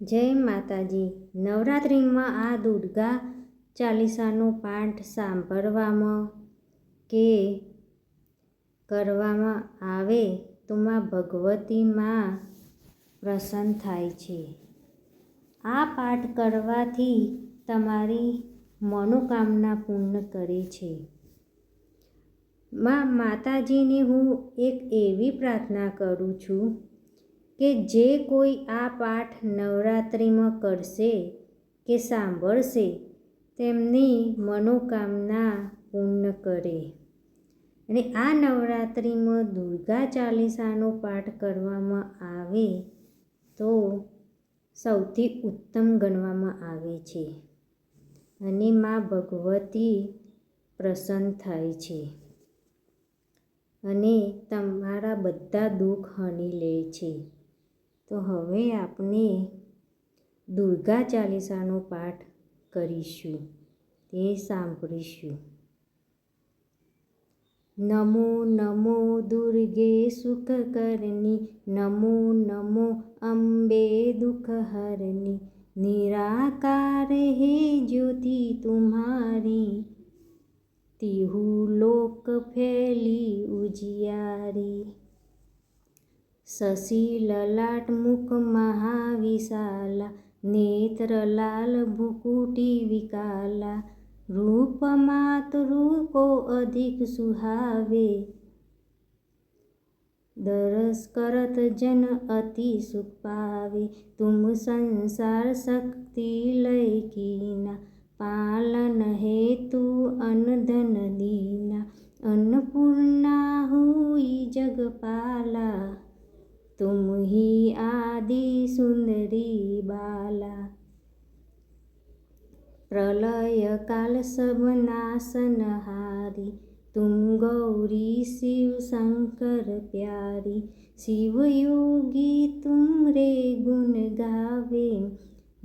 જય માતાજી. નવરાત્રિમાં આ દુર્ગા ચાલીસાનો પાઠ સાંભળવામાં કે કરવામાં આવે તો માં ભગવતી માં પ્રસન્ન થાય છે. આ પાઠ કરવાથી તમારી મનોકામના પૂર્ણ કરે છે. માં માતાજીને હું એક એવી પ્રાર્થના કરું છું કે જે કોઈ આ પાઠ નવરાત્રિમાં કરશે કે સાંભળશે, તેમની મનોકામના પૂર્ણ કરે. અને આ નવરાત્રિમાં દુર્ગા ચાલીસાનો પાઠ કરવામાં આવે તો સૌથી ઉત્તમ ગણવામાં આવે છે. અને માં ભગવતી પ્રસન્ન થાય છે. અને તમારા બધા દુઃખ હણી લે છે. તો હવે આપણે દુર્ગા ચાલીસાનો પાઠ કરીશું. તે સાંભળીશું. નમો નમો દુર્ગે સુખકરની નમો નમો અંબે દુઃખહરની નિરાકાર હે જ્યોતિ તુમારી તિહુ લોક ફેલી ઉજિયારી. શશી લલાટમુખ મહાવિશાલા નેત્રલાલ ભૂકુટી વિકાલા રૂપમાત રૂપો અધિક સુહાવે દરસ કરત જન અતિ સુખ પાવે તુમ સંસાર શક્તિ લઈ કીના પાલન હેતુ અનધન દીના અન્નપૂર્ણા હુઈ જગપાલા तुम ही आदि सुंदरी बाला प्रलय काल सब नाशनहारी तुम गौरी शिव शंकर प्यारी शिव योगी तुम रे गुण गावे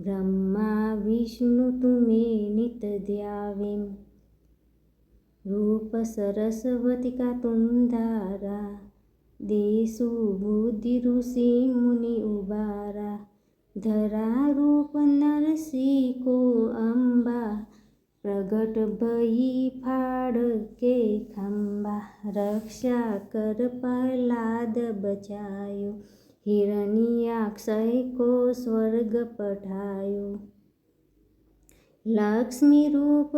ब्रह्मा विष्णु तुम्हें नित ध्यावे रूप सरस्वती का तुम धारा દેસુ બુદ્ધિ ઋષિ મુનિ ઉબારા. ધરા રૂપ નરસિંહ કો અંબા. પ્રગટ ભઈ ફાડ કે ખંબા. રક્ષા કર પ્રહલાદ બચાયો. હિરણ્યાક્ષય કો સ્વર્ગ પઠાયો. लक्ष्मी रूप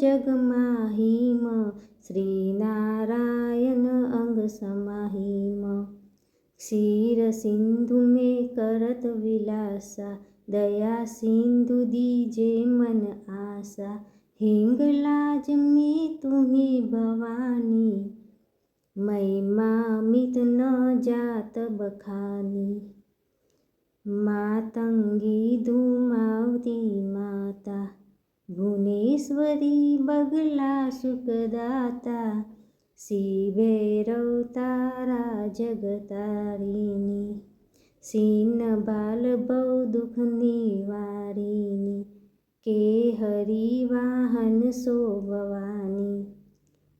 जगमाहिम श्रीनारायण अङ्गाहि क्षीर सिन्धु मे करत विलसा दया सिन्धु दीजय मन आशा हिङ्गला लाजमि तं भी मै मा न जात बखानी। માતંગી ધુમાવતી માતા, ભુવનેશ્વરી બગલા સુખદાતા શિવેરવ તારા જગતારીની સિન બાલ બહુ દુઃખની વારીની કે હરિવાહન શોભવાની,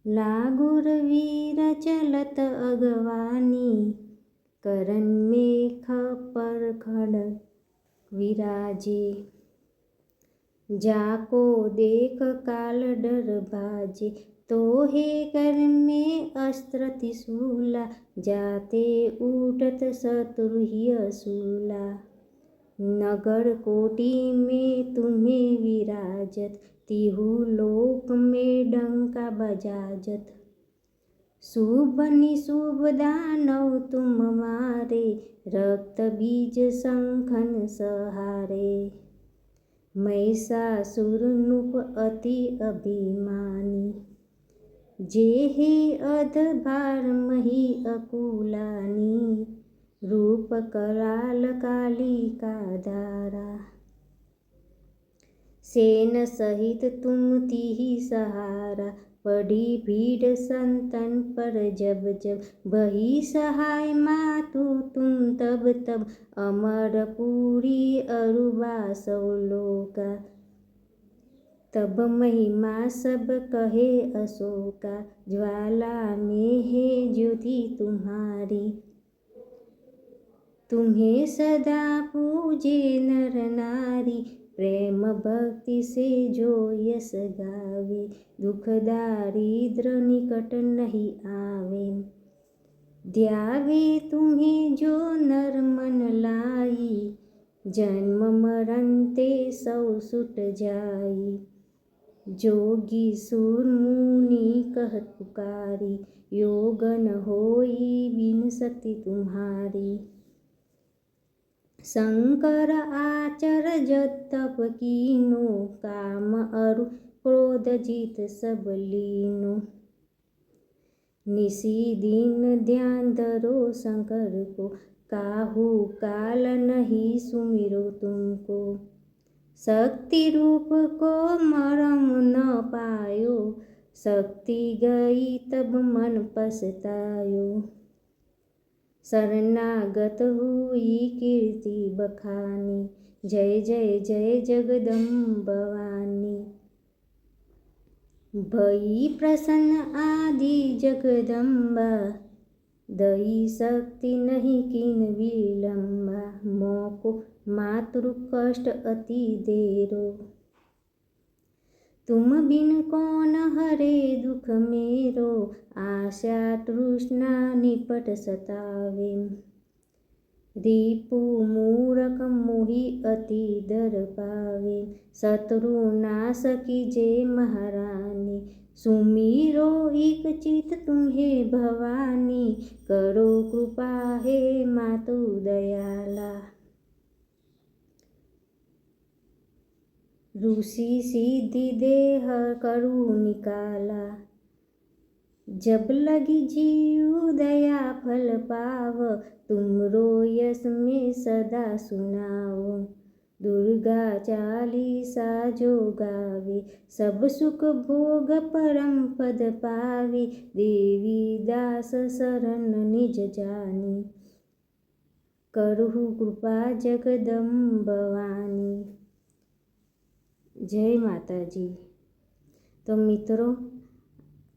લાગુર વીર ચલત અગવાની चलत अगवानी करन में खपर खड़ विराजे। जाको देख काल डर बाजे तो हे कर में अस्त्र त्रिशूला, जाते उठत शत्रुह्य सूला नगर कोटि में तुम्हें विराजत, तिहु लोक में डंका बजाजत। શુભની શુભ દાનવ તુમ મારે, રક્ત બીજ શંખન સહારે. મહિષાસુરનુપ અતિ અભિમાની. જે હે અધભાર મહી અકુલાની, રૂપ કરાલ કાલિકા ધારા. સેન સહિત તુમતી સહારા तिही सहारा पड़ी भीड़ संतन पर जब जब बही सहाय मातु तुम तब तब अमर पूरी अरुबा सौलोका तब महिमा सब कहे अशोका ज्वाला में है ज्योति तुम्हारी तुम्हें सदा पूज પૂજે નર નારી પ્રેમ ભક્તિ સે જો યસ ગાવે, દુઃખ દારિદ્ર નિકટ નહીં આવે. ધ્યાવે તુમ્હે જો નર મન લાઈ, જન્મ મરણ તે સૌ સુટ જાય. જોગી સુર મુનિ કહત પુકારી, યોગન હોઈ બિન શક્તિ તુમ્હારી. શંકર આચર જતપ કીનું, કામ અરુ ક્રોધ જીત સબલીનું નિશી દિન ધ્યાન ધરો શંકર કો, કાહુ કાલ નહીં સુમિરો તુમકો. શક્તિ રૂપ કો મરમ ન પાયો, શક્તિ ગઈ તબ મન પસતાયો. શરણાગત હુઈ કીર્તિ બખાની. જય જય જય જગદંબવાની. ભઈ પ્રસન્ન આદિ જગદંબા, દઈ શક્તિ નહીં કિન વિલંબા. મોકો માતૃ કષ્ટ અતિ દેરો તુમ બિન કોણ હરે દુઃખ મેરો આશા તૃષ્ણા નિપટ સતાવે રીપુ મૂરખ મોહી અતિ દરપાવે શત્રુ નાશકી જે મહારાની સુમીરો એક ચિત તુમ્હે ભવાની કરો કૃપા હે માતુ દયાલા रूसी सीधी देह करु निकाला। जब लगी जीव दया फल पाव, तुम रोयस में सदा सुनाओ। दुर्गा चालीसा जो गावे, सब सुख भोग परम पद पावे। देवी दास शरण निज जानी, करहु कृपा जगदम्बवानी। જય માતાજી. તો મિત્રો,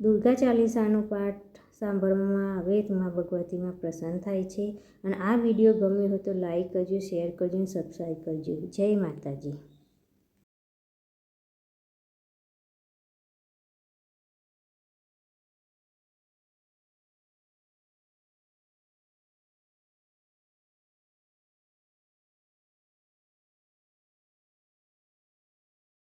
દુર્ગા ચાલીસાનો પાઠ સાંભળવામાં આવે તો મા ભગવતીમાં પ્રસન્ન થાય છે. અને આ વીડિયો ગમ્યો હોય તો લાઈક કરજો, શેર કરજો અને સબસ્ક્રાઈબ કરજો. જય માતાજી.